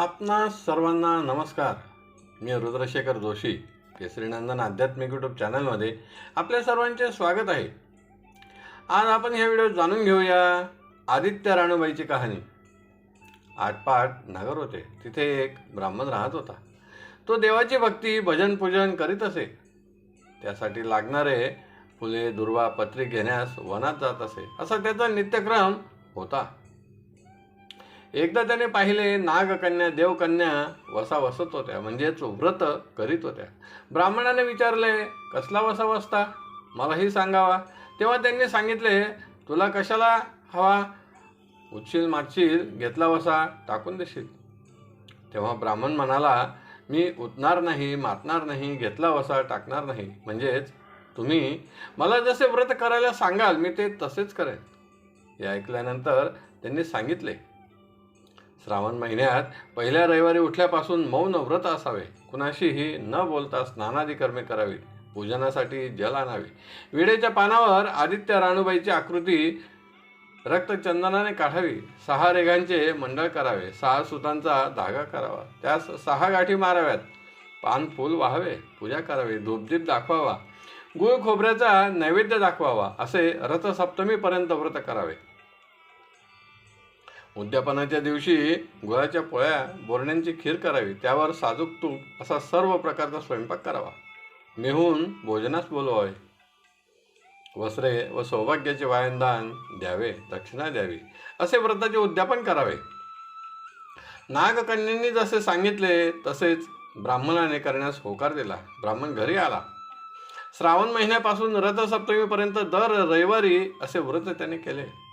आपणा सर्वांना नमस्कार. मी रुद्रशेखर जोशी केसरीनंदन आध्यात्मिक यूट्यूब चॅनलमध्ये आपल्या सर्वांचे स्वागत आहे. आज आपण ह्या व्हिडिओ जाणून घेऊया आदित्य राणूबाईची कहाणी. आटपाट नगर होते. तिथे एक ब्राह्मण राहत होता. तो देवाची भक्ती भजन पूजन करीत असे. त्यासाठी लागणारे फुले दुर्वा पत्री घेण्यास वनात जात असे. असा त्याचा नित्यक्रम होता. एकदा त्याने पाहिले नागकन्या देवकन्या वसा वसत होत्या. म्हणजेच व्रत करीत होत्या. ब्राह्मणाने विचारले कसला वसा वसता? मलाही सांगावा. तेव्हा त्यांनी सांगितले तुला कशाला हवा? उठशील मागशील घेतला वसा टाकून देशील. तेव्हा ब्राह्मण म्हणाला मी उठणार नाही मातणार नाही घेतला वसा टाकणार नाही. म्हणजेच तुम्ही मला जसे व्रत करायला सांगाल मी ते तसेच करेन. हे ऐकल्यानंतर त्यांनी सांगितले श्रावण महिन्यात पहिल्या रविवारी उठल्यापासून मौन व्रत असावे. कुणाशीही न बोलता स्नानादी कर्मे करावीत. पूजनासाठी जल आणावे. विडेच्या पानावर आदित्य राणूबाईची आकृती रक्तचंदनाने काढावी. सहा रेघांचे मंडळ करावे. सहा सुतांचा धागा करावा. त्यास सहा गाठी माराव्यात. पान फूल वाहावे. पूजा करावी. धूपदीप दाखवावा. गुळ खोबऱ्याचा नैवेद्य दाखवावा. असे रथसप्तमीपर्यंत व्रत करावे. उद्यापनाच्या दिवशी गुळाच्या पोळ्या बोरण्यांची खीर करावी त्यावर साजूक तूप असा सर्व प्रकारचा स्वयंपाक करावा. मिहून भोजनास बोलवावे. वस्त्रे व सौभाग्याचे वायनदान द्यावे दक्षिणा द्यावी असे व्रताचे उद्यापन करावे. नागकन्यांनी जसे सांगितले तसेच ब्राह्मणाने करण्यास होकार दिला. ब्राह्मण घरी आला. श्रावण महिन्यापासून रथसप्तमीपर्यंत दर रविवारी असे व्रत त्याने केले.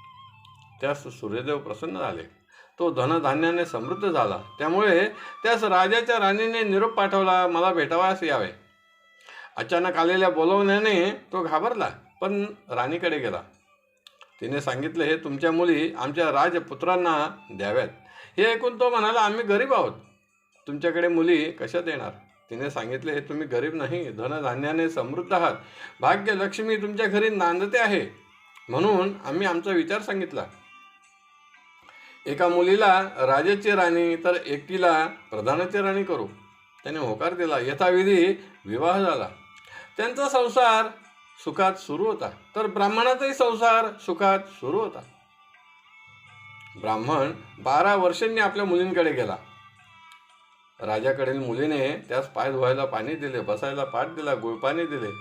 त्यास सूर्यदेव प्रसन्न झाले. तो धनधान्याने समृद्ध झाला. त्यामुळे त्यास राजाच्या राणीने निरोप पाठवला मला भेटावास यावे. अचानक आलेल्या बोलवण्याने तो घाबरला पण राणीकडे गेला. तिने सांगितले हे तुमच्या मुली आमच्या राजपुत्रांना द्याव्यात. हे ऐकून तो म्हणाला आम्ही गरीब आहोत. तुमच्याकडे मुली कशा देणार तिने सांगितले हे तुम्ही गरीब नाही धनधान्याने समृद्ध आहात. भाग्यलक्ष्मी तुमच्या घरी नांदते आहे. म्हणून आम्ही आमचा विचार सांगितला. एका मुलीला राजाची राणी तर एकटीला प्रधानाची राणी करू. त्याने होकार दिला. यथाविधी विवाह झाला. त्यांचा संसार सुखात सुरू होता. तर ब्राह्मणाचाही संसार सुखात सुरू होता. ब्राह्मण बारा वर्षांनी आपल्या मुलींकडे गेला. राजाकडील मुलीने त्यास पाय धुवायला पाणी दिले बसायला पाठ दिला गुळपाणी दिले.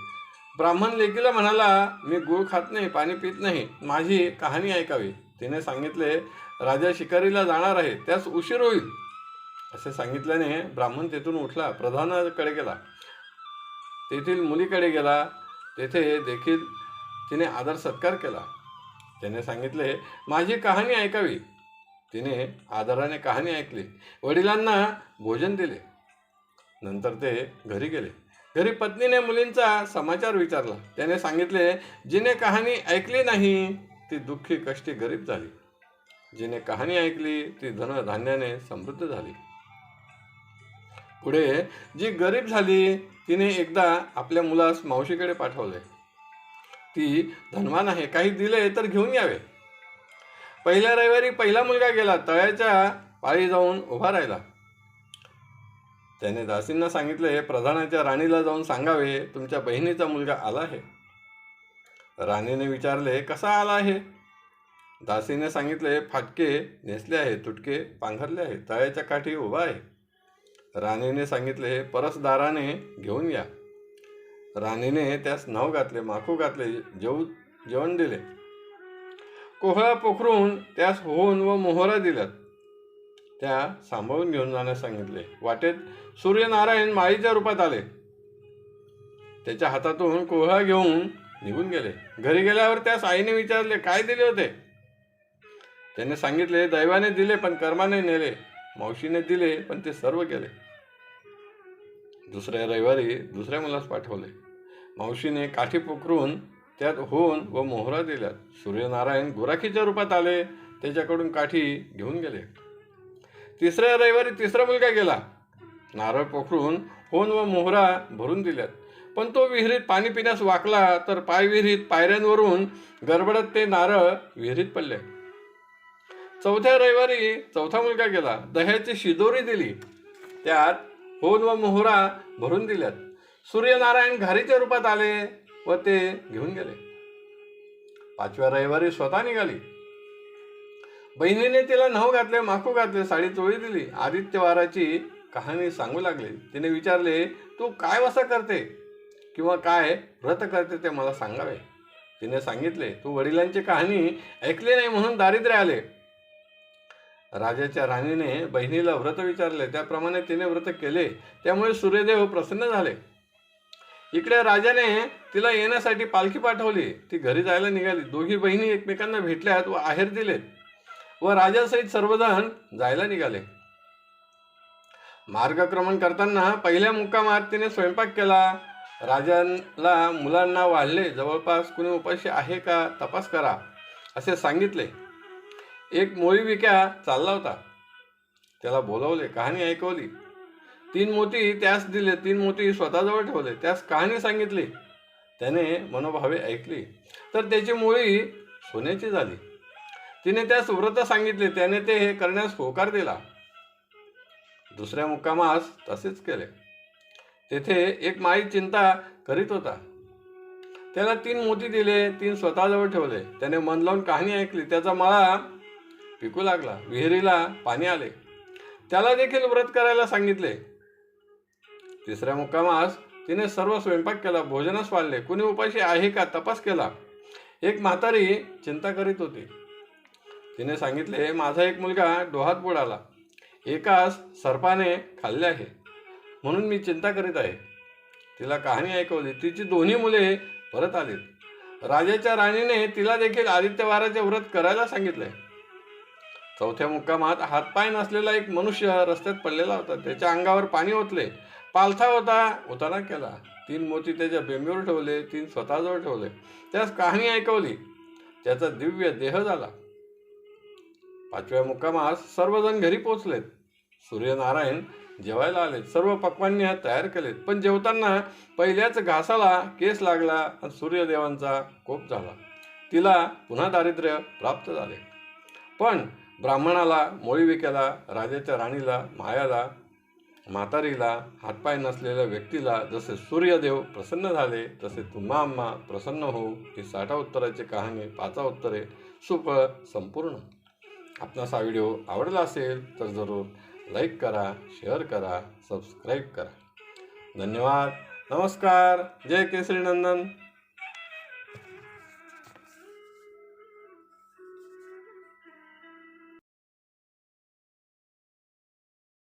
ब्राह्मण लेकीला म्हणाला मी गुळ खात नाही पाणी पित नाही. माझी कहाणी ऐकावी. तिने सांगितले राजा शिकारीला जाणार आहे त्यास उशीर होईल. असे सांगितल्याने ब्राह्मण तेथून उठला प्रधानाकडे गेला. तेथील मुलीकडे गेला. तेथे देखील तिने आदर सत्कार केला. त्याने सांगितले माझी कहाणी ऐकावी. तिने आदराने कहाणी ऐकली. वडिलांना भोजन दिले. नंतर ते घरी गेले. घरी पत्नीने मुलींचा समाचार विचारला. त्याने सांगितले जिने कहाणी ऐकली नाही ती दुःखी कष्टी गरीब झाली. जिने कहाणी ऐकली ती धनधान्याने समृद्ध झाली. पुढे जी गरीब झाली तिने एकदा आपल्या मुलास मावशीकडे पाठवले. ती धनवान आहे काही दिले तर घेऊन यावे. पहिल्या रविवारी पहिला मुलगा गेला तळ्याच्या पाळी जाऊन उभा राहिला. त्याने दासींना सांगितले प्रधानाच्या राणीला जाऊन सांगावे तुमच्या बहिणीचा मुलगा आला आहे. राणीने विचारले कसा आला आहे? दासीने सांगितले फाटके नेसले आहे तुटके पांघरले आहे तळ्याच्या काठी उभा आहे. राणीने सांगितले परसदाराने घेऊन या. राणीने त्यास नाव घातले माखू घातले जेव जेवण दिले. कोहळा पोखरून त्यास होऊन व मोहरा दिल्यात. त्या सांभाळून घेऊन जाण्यास सांगितले. वाटेत सूर्यनारायण माळीच्या रूपात आले. त्याच्या हातातून कोहळा घेऊन निघून गेले. घरी गेल्यावर त्यास आईने विचारले काय दिले होते? त्याने सांगितले दैवाने दिले पण कर्माने नेले. मावशीने दिले पण ते सर्व केले. दुसऱ्या रविवारी दुसऱ्या मुलास पाठवले. मावशीने काठी पोखरून त्यात होऊन व मोहरा दिल्यात. सूर्यनारायण गुराखीच्या रूपात आले. त्याच्याकडून काठी घेऊन गेले. तिसऱ्या रविवारी तिसरा मुलगा गेला. नारळ पोखरून होन व मोहरा भरून दिल्यात. पण तो विहिरीत पाणी पिण्यास वाकला तर पाय विहिरीत पायऱ्यांवरून गडबडत ते नारळ विहिरीत पडले. चौथ्या रविवारी चौथा मुलगा गेला. दह्याची शिदोरी दिली. त्यात होन व मोहरा भरून दिल्यात. सूर्यनारायण घारीच्या रूपात आले व ते घेऊन गेले. पाचव्या रविवारी स्वतः निघाली. बहिणीने तिला नऊ घातले माकू घातले साडी चोळी दिली. आदित्यवाराची कहाणी सांगू लागली. तिने विचारले तू काय वसा करते किंवा काय व्रत करते ते मला सांगावे? तिने सांगितले तू वडिलांची कहाणी ऐकली नाही म्हणून दारिद्र्य आले. राजाच्या राणीने बहिणीला व्रत विचारले. त्याप्रमाणे तिने व्रत केले. त्यामुळे सूर्यदेव प्रसन्न झाले. इकडे राजाने तिला येण्यासाठी पालखी पाठवली. ती घरी जायला निघाली. दोघी बहिणी एकमेकांना भेटल्यात व आहेर दिलेत व राजासहित सर्वजण जायला निघाले. मार्गक्रमण करताना पहिल्या मुक्कामात तिने स्वयंपाक केला. राजाला मुलांना वाढले. जवळपास कुणी उपाशी आहे का तपास करा असे सांगितले. एक मोळी विक्या चालला होता. त्याला बोलवले कहाणी ऐकवली. तीन मोती त्यास दिले तीन मोती स्वतःजवळ ठेवले त्यास कहाणी सांगितली. त्याने मनोभावे ऐकली. तर त्याची मोळी सोन्याची झाली. तिने त्यास व्रत सांगितले त्याने ते हे करण्यास होकार दिला. दुसऱ्या मुक्कामास तसेच केले. तेथे एक माई चिंता करीत होता. त्याला तीन मोती दिले तीन स्वतःजवळ ठेवले. त्याने मन लावून कहाणी ऐकली. त्याचा मळा पिकू लागला. विहिरीला पाणी आले. त्याला देखील व्रत करायला सांगितले. तिसऱ्या मुक्कामास तिने सर्व स्वयंपाक केला. भोजनास वाढले कुणी उपाशी आहे का? तपास केला. एक म्हातारी चिंता करीत होती. तिने सांगितले माझा एक मुलगा डोहात बुडाला एकास सर्पाने खाल्ले आहे. म्हणून मी चिंता करीत आहे. तिला कहाणी ऐकवली. तिची दोन्ही मुले परत आलीत. राजाच्या राणीने तिला देखील आदित्यवाराचे व्रत करायला सांगितले. चौथ्या मुक्कामात हातपाय नसलेला एक मनुष्य रस्त्यात पडलेला होता. त्याच्या अंगावर पाणी ओतले. पालथा होता उतारा केला. तीन मोती त्याच्या बेंबीवर ठेवले तीन स्वतःजवळ ठेवले. त्यास कहाणी ऐकवली. त्याचा दिव्य देह झाला. पाचव्या मुक्कामास सर्वजण घरी पोचलेत. सूर्यनारायण जेवायला आले सर्व पक्वांनी तयार केलेत. पण जेवताना पहिल्याच घासाला केस लागला आणि सूर्यदेवांचा कोप झाला. तिला पुन्हा दारिद्र्य प्राप्त झाले. पण ब्राह्मणाला मोळीविक्याला राजाच्या राणीला मायाला म्हातारीला हातपाय नसलेल्या व्यक्तीला जसे सूर्यदेव प्रसन्न झाले तसे तुम्हा आम्हा प्रसन्न होऊ ही साठा उत्तराची कहाणी पाचा उत्तरे सुफळ संपूर्ण. आपणास हा व्हिडिओ आवडला असेल तर जरूर लाईक करा शेअर करा सबस्क्राईब करा. धन्यवाद. नमस्कार. जय केसरी नंदन.